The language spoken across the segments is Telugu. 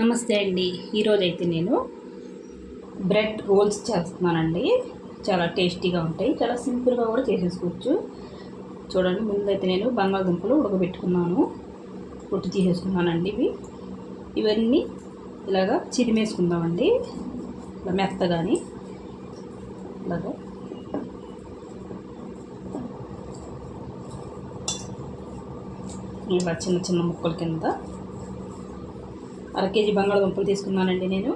నమస్తే అండి. ఈరోజు అయితే నేను బ్రెడ్ రోల్స్ చేస్తున్నానండి. చాలా టేస్టీగా ఉంటాయి. చాలా సింపుల్గా కూడా చేసేసుకోవచ్చు. చూడండి ముందైతే నేను బంగాళదుంపలు ఉడకబెట్టుకున్నాను. పొట్టు తీసేసుకున్నానండి ఇవి. ఇవన్నీ ఇలాగా చిరిమేసుకుందామండి ఇలా మెత్తగాని. ఇలాగా. ఇలా చిన్న చిన్న ముక్కల కింద అర కేజీ బంగాళదుంపలు తీసుకున్నానండి నేను.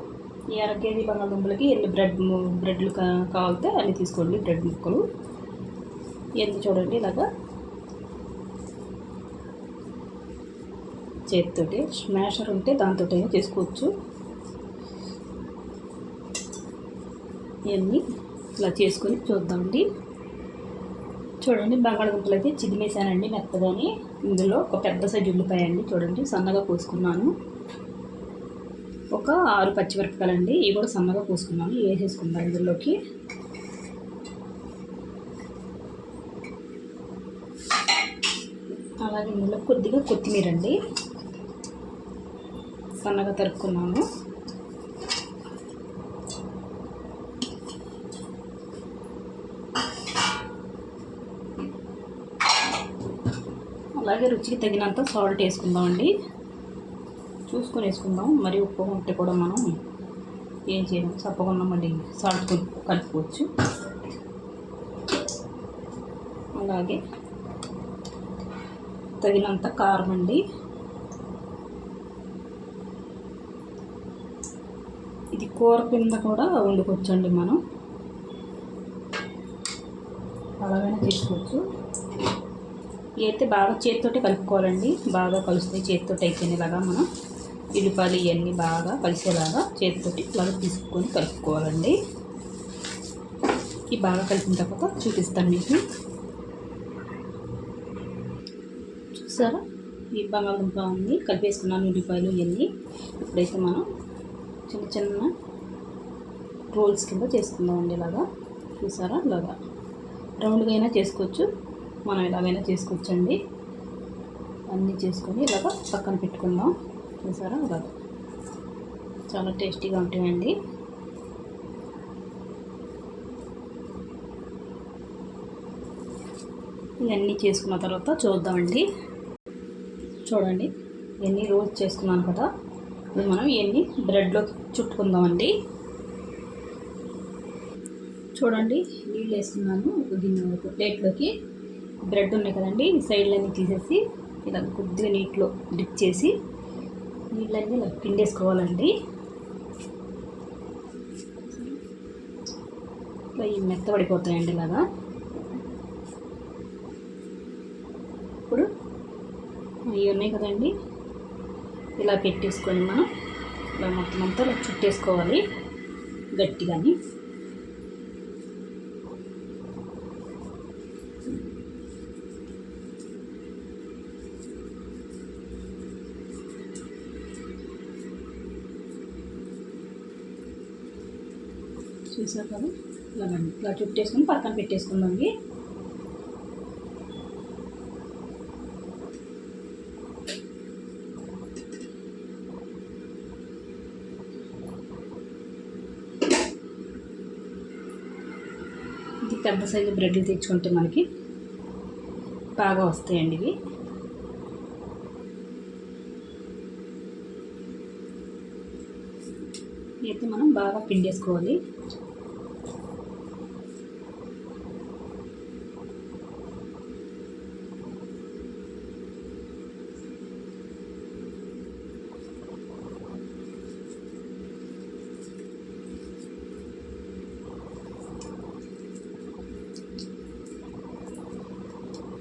ఈ అర కేజీ బంగాళదుంపలకి ఎన్ని బ్రెడ్ బ్రెడ్లు కావాలితే అన్ని తీసుకోండి బ్రెడ్ ముక్కలు. ఎన్ని చూడండి ఇలాగా. చేతితోటి స్మాషర్ ఉంటే దాంతో చేసుకోవచ్చు. ఇవన్నీ ఇలా చేసుకొని చూద్దామండి. చూడండి బంగాళదుంపలు అయితే చిదిమేశానండి మెత్తగాని. ఇందులో ఒక పెద్ద సైజు ఉల్లిపాయ అండి చూడండి సన్నగా పోసుకున్నాను ఒక ఆరు పచ్చిమిరపకాయలు అండి ఇవి కూడా సన్నగా పోసుకున్నాను వేసేసుకుందాం ఇందులోకి? అలాగే ఇందులో కొద్దిగా కొత్తిమీర అండి సన్నగా తరుక్కున్నాను. అలాగే రుచికి తగినంత సాల్ట్ వేసుకుందామండి. చూసుకొని వేసుకుందాం. మరి ఉప్పు ఉంటే కూడా మనం ఏం చేయడం తప్పకుండా మళ్ళీ సాల్ట్ కలుపుకోవచ్చు. అలాగే తగినంత కారం అండి. ఇది కూర కింద కూడా వండుకోవచ్చండి మనం. అలాగైనా తీసుకోవచ్చు ఇవి అయితే బాగా చేతితోటి కలుపుకోవాలండి. బాగా కలుస్తాయి చేతితోటి అయితే ఇలాగా మనం ఉల్లిపాయలు ఇవన్నీ బాగా కలిసేలాగా చేతితోటి ఇలాగా తీసుకొని కలుపుకోవాలండి. ఇవి బాగా కలిపిన తర్వాత చూపిస్తాను మీకు. చూసారా? ఈ బంగాళదుంప ఉంది. కలిపేసుకున్నాను ఉల్లిపాయలు ఇవన్నీ. ఇప్పుడైతే మనం చిన్న చిన్న రోల్స్ కింద చేసుకుందామండి ఇలాగా. చూసారా? ఇలాగా. రౌండ్గా అయినా చేసుకోవచ్చు. మనం ఎలాగైనా చేసుకోవచ్చండి. అన్నీ చేసుకొని ఇలాగ పక్కన పెట్టుకుందాం. చూసారా? ఇలాగ చాలా టేస్టీగా ఉంటాయండి ఇవన్నీ చేసుకున్న తర్వాత చూద్దామండి. చూడండి ఇవన్నీ రోజ్ చేసుకున్నాను కదా. ఇప్పుడు మనం ఇవన్నీ బ్రెడ్లో చుట్టుకుందామండి. చూడండి నీళ్ళు వేస్తున్నాను ఒక గిన్నె ఒక ప్లేట్లోకి బ్రెడ్ ఉన్నాయి కదండి సైడ్లన్నీ తీసేసి ఇలా కొద్దిగా నీటిలో డిప్ చేసి నీళ్ళన్నీ ఇలా పిండేసుకోవాలండి. ఇలా ఇవి మెత్తబడిపోతాయండి ఇలాగా. ఇప్పుడు ఇవి ఉన్నాయి కదండి. ఇలా పెట్టేసుకొని మనం ఇలా మొత్తం అంతా ఇలా చుట్టేసుకోవాలి గట్టిగాని. చూసారు కదా. ఇలా ఇలా చుట్టేసుకుని పక్కన పెట్టేసుకుందాండి ఇది పెద్ద సైజు బ్రెడ్లు తెచ్చుకుంటే మనకి బాగా వస్తాయండి ఇవి. అయితే మనం బాగా పిండేసుకోవాలి.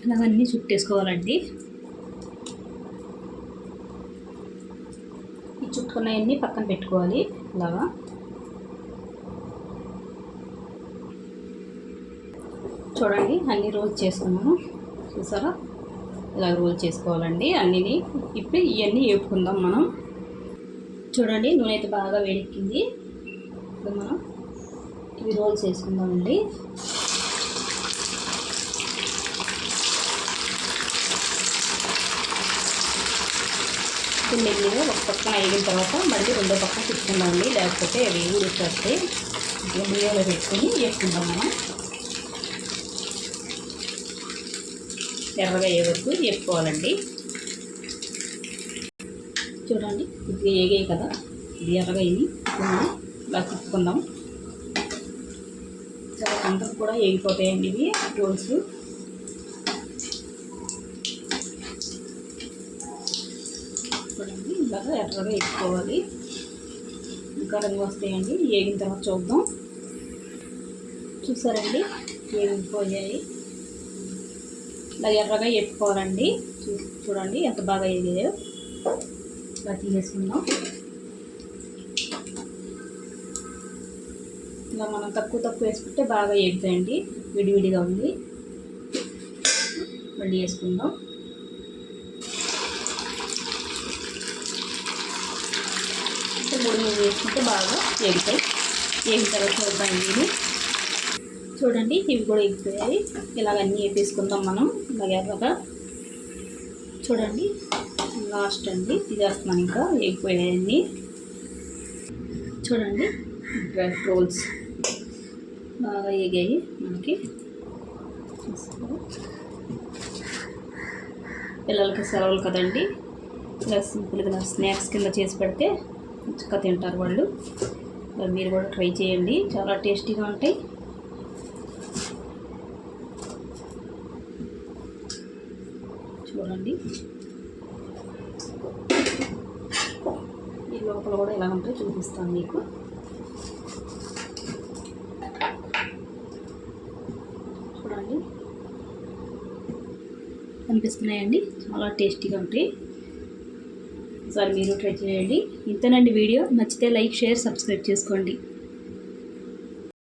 ఇలాగన్నీ చుట్టేసుకోవాలండి. ఈ చుట్టుకున్నవన్నీ పక్కన పెట్టుకోవాలి. ఇలాగా. చూడండి అన్ని రోల్ చేసుకున్నాను. చూసారా? ఇలా రోల్ చేసుకోవాలండి అన్నిని. ఇప్పుడు ఇవన్నీ వేపుకుందాం మనం. చూడండి నూనె అయితే బాగా వేడెక్కింది. ఇప్పుడు మనం ఇవి రోల్స్ వేసుకుందామండి చికెన్ మెల్లిగా ఒక పక్కన వేగిన తర్వాత మళ్ళీ రెండో పక్కన తిప్పుకుందామండి లేకపోతే అవి ఊరికొస్తాయి ఇప్పుడు మీడియంలో పెట్టుకొని వేసుకుందాం మనం. ఎర్రగా అయ్యే వరకు వేసుకోవాలండి చూడండి ఇది ఏగాయి కదా. ఇది ఎర్రగా అయింది. ఇలా తిప్పుకుందాం. చాలా అంతా కూడా వేగిపోతాయండి ఇవి. రోల్స్ చూడండి ఇలాగా ఎర్రగా వేసుకోవాలి ఇంకా రంగు వస్తాయండి. వేగిన తర్వాత చూద్దాం. చూసారండి? వేగిపోయాయి ఇలా ఎర్రగా వేసుకోవాలండి చూ చూడండి ఎంత బాగా వేగాయో. ఇలా తీసేసుకుందాం. ఇలా మనం తక్కువ తక్కువ వేసుకుంటే బాగా వేగుతాయండి. విడివిడిగా ఉంది. మళ్ళీ వేసుకుందాం ఇంకా మూడు మూడు వేసుకుంటే బాగా ఎగుతాయి. ఎగిన తర్వాత చూద్దాం ఇవి చూడండి ఇవి కూడా ఎగిపోయాయి. ఇలాగ అన్నీ వేపేసుకుందాం మనం. ఇలాగ ఎర్రగా చూడండి లాస్ట్ అండి. తీసేస్తున్నాను ఇంకా ఎగిపోయాయన్నీ. చూడండి బ్రెడ్ రోల్స్ బాగా ఎగాయి మనకి. పిల్లలకి సెలవులు కదండి. ఇలా సింపుల్గా స్నాక్స్ కింద చేసి పెడితే చక్కగా తింటారు వాళ్ళు. మీరు కూడా ట్రై చేయండి. చాలా టేస్టీగా ఉంటాయి. చూడండి. ఈ లోపల కూడా ఎలా ఉంటే చూపిస్తాను మీకు. చూడండి. కనిపిస్తున్నాయండి. చాలా టేస్టీగా ఉంటాయి. ఒకసారి మీరు ట్రై చేయండి. ఇంతేనండి వీడియో. నచ్చితే లైక్ షేర్ సబ్స్క్రైబ్ చేసుకోండి.